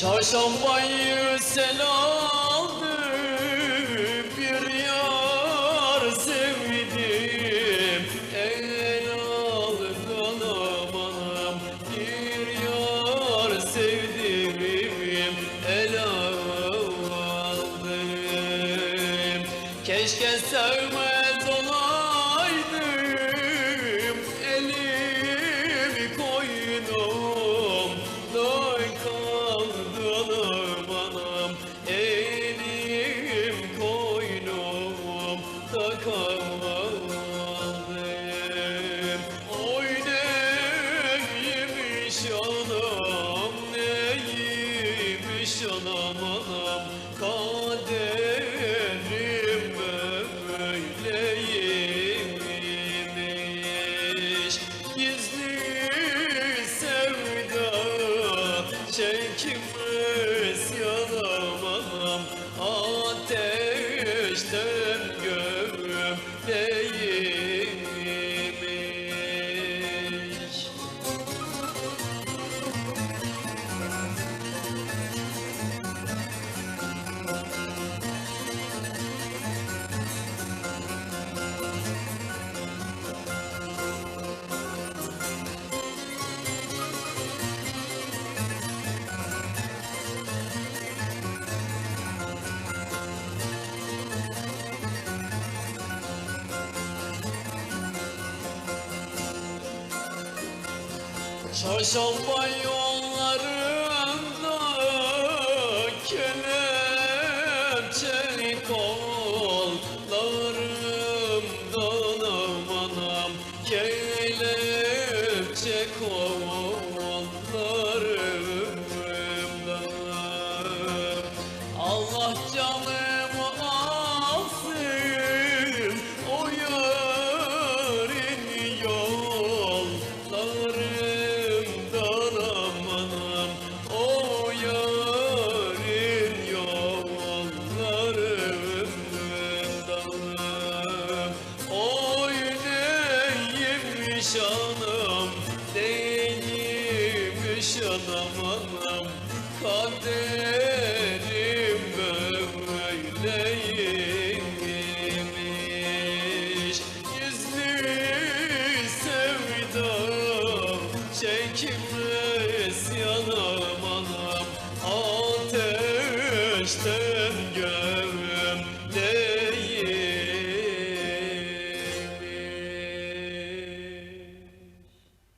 Çarşambayı sel aldı Bir yar sevdim. El aldı anam anam Bir yar sevdim. El aldım. Keşke sevmez çekmez yanam anam Ateşten gömleymiş Çarşamba yollarında kelepçeli kollarımdan amanam kelepçe kollarımdan nişanım değilmiş anam anam. Kaderim böyleymiş. Gizli sevda çekmez yanam anam. Ateşte